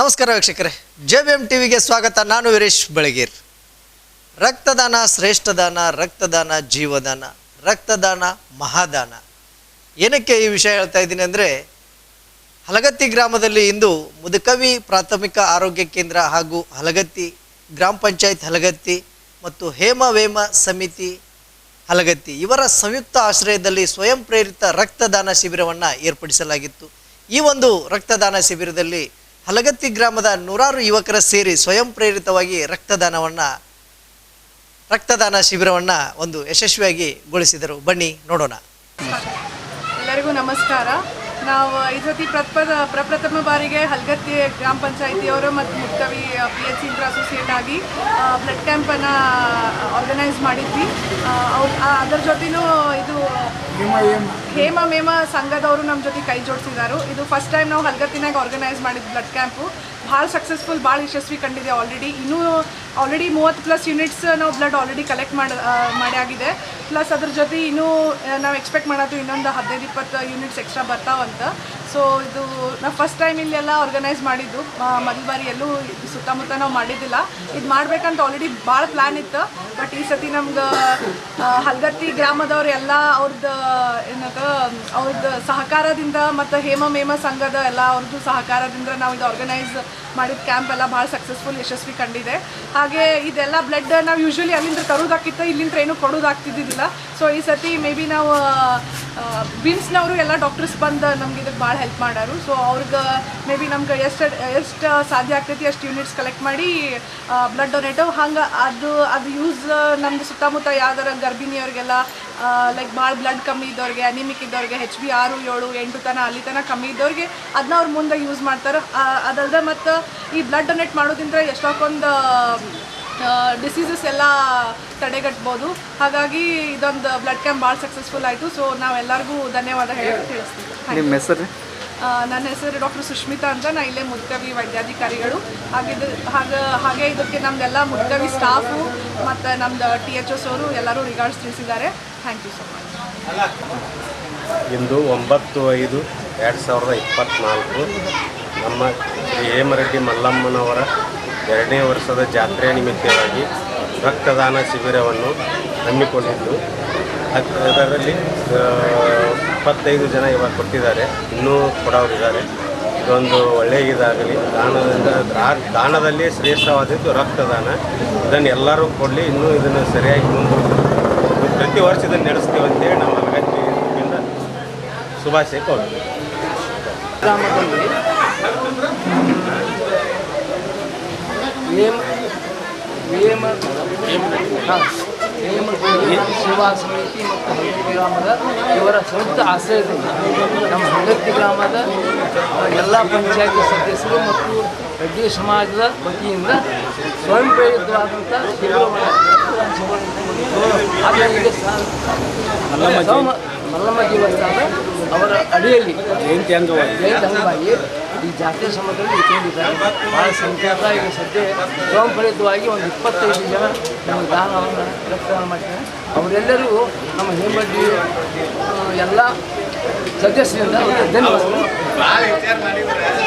ನಮಸ್ಕಾರ ವೀಕ್ಷಕರೇ. J B M ಟಿವಿಗೆ ಸ್ವಾಗತ. ನಾನು ವೀರೇಶ್ ಬೆಳಗೇರ್. ರಕ್ತದಾನ ಶ್ರೇಷ್ಠದಾನ, ರಕ್ತದಾನ ಜೀವದಾನ, ರಕ್ತದಾನ ಮಹಾದಾನ. ಏನಕ್ಕೆ ಈ ವಿಷಯ ಹೇಳ್ತಾ ಇದ್ದೀನಿ ಅಂದರೆ, ಹಲಗತ್ತಿ ಗ್ರಾಮದಲ್ಲಿ ಇಂದು ಮುದುಕವಿ ಪ್ರಾಥಮಿಕ ಆರೋಗ್ಯ ಕೇಂದ್ರ ಹಾಗೂ ಹಲಗತ್ತಿ ಗ್ರಾಮ ಪಂಚಾಯತ್ ಹಲಗತ್ತಿ ಮತ್ತು ಹೇಮ ವೇಮ ಸಮಿತಿ ಹಲಗತ್ತಿ ಇವರ ಸಂಯುಕ್ತ ಆಶ್ರಯದಲ್ಲಿ ಸ್ವಯಂ ಪ್ರೇರಿತ ರಕ್ತದಾನ ಶಿಬಿರವನ್ನು ಏರ್ಪಡಿಸಲಾಗಿತ್ತು. ಈ ಒಂದು ರಕ್ತದಾನ ಶಿಬಿರದಲ್ಲಿ ಹಲಗತ್ತಿ ಗ್ರಾಮದ ನೂರಾರು ಯುವಕರ ಸೇರಿ ಸ್ವಯಂ ಪ್ರೇರಿತವಾಗಿ ರಕ್ತದಾನವನ್ನು ರಕ್ತದಾನ ಶಿಬಿರವನ್ನು ಒಂದು ಯಶಸ್ವಿಯಾಗಿ ಗೊಳಿಸಿದರು. ಬನ್ನಿ ನೋಡೋಣ. ಎಲ್ಲರಿಗೂ ನಮಸ್ಕಾರ. ನಾವು ಈ ಸತಿ ಪ್ರಪ್ರದ ಪ್ರಪ್ರಥಮ ಬಾರಿಗೆ ಹಲಗತ್ತಿ ಗ್ರಾಮ ಪಂಚಾಯಿತಿಯವರು ಮತ್ತು ಮುಕ್ತವಿ ಪಿ ಎಚ್ ಇಂದ್ರ ಅಸೋಸಿಯೇಟ್ ಆಗಿ ಬ್ಲಡ್ ಕ್ಯಾಂಪನ್ನು ಆರ್ಗನೈಸ್ ಮಾಡಿದ್ವಿ. ಅವ್ರು ಅವ್ರ್- ಅದರ ಜೊತೆನೂ ಇದು ಹೇಮ ಮೇಮ ಸಂಘದವರು ನಮ್ಮ ಜೊತೆ ಕೈ ಜೋಡಿಸಿದಾರು ಇದು ಫಸ್ಟ್ ಟೈಮ್ ನಾವು ಹಲ್ಗತ್ತಿನಾಗ ಆರ್ಗನೈಸ್ ಮಾಡಿದ ಬ್ಲಡ್ ಕ್ಯಾಂಪು ಭಾಳ ಸಕ್ಸಸ್ಫುಲ್ ಭಾಳ ಯಶಸ್ವಿ ಕಂಡಿದೆ ಆಲ್ರೆಡಿ ಇನ್ನೂ ಆಲ್ರೆಡಿ ಮೂವತ್ತು ಪ್ಲಸ್ ಯೂನಿಟ್ಸ್ ನಾವು ಬ್ಲಡ್ ಆಲ್ರೆಡಿ ಕಲೆಕ್ಟ್ ಮಾಡಿ ಮಾಡಿ ಆಗಿದೆ. ಪ್ಲಸ್ ಅದ್ರ ಜೊತೆ ಇನ್ನೂ ನಾವು ಎಕ್ಸ್ಪೆಕ್ಟ್ ಮಾಡೋದು ಇನ್ನೊಂದು ಹದಿನೈದು, ಇಪ್ಪತ್ತು ಯೂನಿಟ್ಸ್ ಎಕ್ಸ್ಟ್ರಾ ಬರ್ತಾವಂತ ಸೊ ಇದು ನಾವು ಫಸ್ಟ್ ಟೈಮ್ ಇಲ್ಲೆಲ್ಲ ಆರ್ಗನೈಸ್ ಮಾಡಿದ್ದು. ಮೊದಲ ಬಾರಿ ಎಲ್ಲೂ ಸುತ್ತಮುತ್ತ ನಾವು ಮಾಡಿದ್ದಿಲ್ಲ. ಇದು ಮಾಡಬೇಕಂತ ಆಲ್ರೆಡಿ ಭಾಳ ಪ್ಲ್ಯಾನ್ ಇತ್ತು. ಬಟ್ ಈ ಸತಿ ನಮ್ಗೆ ಹಲ್ಗತ್ತಿ ಗ್ರಾಮದವ್ರು ಎಲ್ಲ ಅವ್ರದ್ದು ಏನದ ಅವ್ರದ್ದು ಸಹಕಾರದಿಂದ ಮತ್ತು ಹೇಮ ಮೇಮ ಸಂಘದ ಎಲ್ಲ ಅವ್ರದ್ದು ಸಹಕಾರದಿಂದ ನಾವು ಇದು ಆರ್ಗನೈಸ್ ಮಾಡಿದ ಕ್ಯಾಂಪ್ ಎಲ್ಲ ಭಾಳ ಸಕ್ಸಸ್ಫುಲ್ ಯಶಸ್ವಿ ಕಂಡಿದೆ. ಹಾಗೆ ಇದೆಲ್ಲ ಬ್ಲಡ್ ನಾವು ಯೂಶ್ವಲಿ ಅಲ್ಲಿಂದ ತರೋದಾಕಿತ್ತು ಇಲ್ಲಿಂದ ಏನು ಕೊಡೋದಾಗ್ತಿದ್ದಿಲ್ಲ ಸೊ ಈ ಸತಿ ಮೇ ಬಿ ನಾವು ಬಿಮ್ಸ್ನವರು ಎಲ್ಲ ಡಾಕ್ಟರ್ಸ್ ಬಂದು ನಮ್ಗೆ ಇದಕ್ಕೆ ಭಾಳ ಹೆಲ್ಪ್ ಮಾಡಾರು. ಸೊ ಅವ್ರಿಗೆ ಮೇ ಬಿ ನಮ್ಗೆ ಎಷ್ಟು ಎಷ್ಟು ಸಾಧ್ಯ ಆಗ್ತೈತಿ ಅಷ್ಟು ಯೂನಿಟ್ಸ್ ಕಲೆಕ್ಟ್ ಮಾಡಿ ಬ್ಲಡ್ ಡೊನೇಟ್ ಹಂಗೆ ಅದು ಅದು ಯೂಸ್ ನಮ್ದು ಸುತ್ತಮುತ್ತ ಯಾವ್ದಾರ ಗರ್ಭಿಣಿಯವ್ರಿಗೆಲ್ಲ ಲೈಕ್ ಭಾಳ ಬ್ಲಡ್ ಕಮ್ಮಿ ಇದ್ದವ್ರಿಗೆ ಅನಿಮಿಕ್ ಇದ್ದವ್ರಿಗೆ ಹೆಚ್ ಬಿ ಆರು, ಏಳು, ಎಂಟು ತನ, ಅಲ್ಲಿ ತನಕ ಕಮ್ಮಿ ಇದ್ದವ್ರಿಗೆ ಅದನ್ನ ಅವ್ರು ಮುಂದೆ ಯೂಸ್ ಮಾಡ್ತಾರೆ. ಅದಲ್ಲದೆ ಮತ್ತು ಈ ಬ್ಲಡ್ ಡೊನೇಟ್ ಮಾಡೋದ್ರಿಂದ ಎಷ್ಟೊಂದು ಡಿಸೀಸಸ್ ಎಲ್ಲ ತಡೆಗಟ್ಬೋದು. ಹಾಗಾಗಿ ಇದೊಂದು ಬ್ಲಡ್ ಕ್ಯಾಂಪ್ ಭಾಳ ಸಕ್ಸಸ್ಫುಲ್ ಆಯಿತು. ಸೊ ನಾವೆಲ್ಲರಿಗೂ ಧನ್ಯವಾದ ಹೇಳಿ ತಿಳಿಸ್ತೀವಿ ನಿಮ್ಮ ಹೆಸರು? ನನ್ನ ಹೆಸರು ಡಾಕ್ಟರ್ ಸುಷ್ಮಿತಾ ಅಂತ. ನಾ ಇಲ್ಲೇ ಮುದ್ಕವಿ ವೈದ್ಯಾಧಿಕಾರಿಗಳು. ಹಾಗಿದ್ದು ಹಾಗೆ ಹಾಗೆ ಇದಕ್ಕೆ ನಮ್ದೆಲ್ಲ ಮುದ್ಕವಿ ಸ್ಟಾಫು ಮತ್ತು ನಮ್ದು ಟಿ ಎಚ್ ಎಸ್ ಅವರು ಎಲ್ಲರೂ ರಿಗಾರ್ಡ್ಸ್ ತಿಳಿಸಿದ್ದಾರೆ. ಥ್ಯಾಂಕ್ ಯು ಸೊ ಮಚ್ ಇಂದು ಒಂಬತ್ತು ಐದು ಎರಡು ಸಾವಿರದ ಇಪ್ಪತ್ತ್ನಾಲ್ಕು ನಮ್ಮ ಹೇಮರೆಡ್ಡಿ ಮಲ್ಲಮ್ಮನವರ ಎರಡನೇ ವರ್ಷದ ಜಾತ್ರೆ ನಿಮಿತ್ತವಾಗಿ ರಕ್ತದಾನ ಶಿಬಿರವನ್ನು ಹಮ್ಮಿಕೊಂಡಿದ್ದು. ಅದ್- ಅದರಲ್ಲಿ ಇಪ್ಪತ್ತೈದು ಜನ ಇವಾಗ ಕೊಟ್ಟಿದ್ದಾರೆ. ಇನ್ನೂ ಕೊಡೋರಿದ್ದಾರೆ ಇದೊಂದು ಒಳ್ಳೆಯ ಇದಾಗಲಿ ದಾನದಿಂದ ದಾನದಲ್ಲಿ ಶ್ರೇಷ್ಠವಾದದ್ದು ರಕ್ತದಾನ. ಇದನ್ನು ಎಲ್ಲರೂ ಕೊಡಲಿ. ಇನ್ನೂ ಇದನ್ನು ಸರಿಯಾಗಿ ಮುಂದೆ ಪ್ರತಿ ವರ್ಷ ಇದನ್ನು ನಡೆಸ್ತೀವಿ ಅಂತೇಳಿ ನಮ್ಮ ಅಗತ್ಯದಿಂದ ಶುಭಾಶಯ ಕೋರ್ತೀವಿ ನೇಮ ನೇಮ ನೇಮಗಳಿಗೆ ಸೇವಾ ಸಮಿತಿ ಮತ್ತು ಹಂಗತಿ ಗ್ರಾಮದ ಇವರ ಸಂಯುಕ್ತ ಆಶ್ರಯದಿಂದ ನಮ್ಮ ಹಂಗತಿ ಗ್ರಾಮದ ಎಲ್ಲ ಪಂಚಾಯತ್ ಸದಸ್ಯರು ಮತ್ತು ರೆಡ್ಡಿ ಸಮಾಜದ ವತಿಯಿಂದ ಸ್ವಯಂ ಪ್ರೇರಿತವಾದಂಥ ಶಿಬಿರವನ್ನು ಮಲ್ಲಮ್ಮ ದೇವಸ್ಥಾನ ಅವರ ಅಡಿಯಲ್ಲಿ. ಜಯಂತಿ ಅಂಗವಾಗಿ. ಜಯಂತಿ ಅಂಗವಾಗಿ ಈ ಜಾತ್ರೆ ಸಮಯದಲ್ಲಿ ಇಟ್ಕೊಂಡಿದ್ದಾರೆ. ಭಾಳ ಸಂಖ್ಯಾತ ಈಗ ಸದ್ಯ ಸ್ವಯಂಪ್ರೇರಿತವಾಗಿ ಒಂದು ಇಪ್ಪತ್ತೈದು ಜನ ನಮ್ಮ ದಾನವನ್ನು ರಕ್ತದಾನ ಮಾಡ್ತೇನೆ ಅವರೆಲ್ಲರೂ ನಮ್ಮ ಹೇಮಡ್ಡಿ ಎಲ್ಲ ಸದಸ್ಯರಿಂದ ಧನ್ಯವಾದಗಳು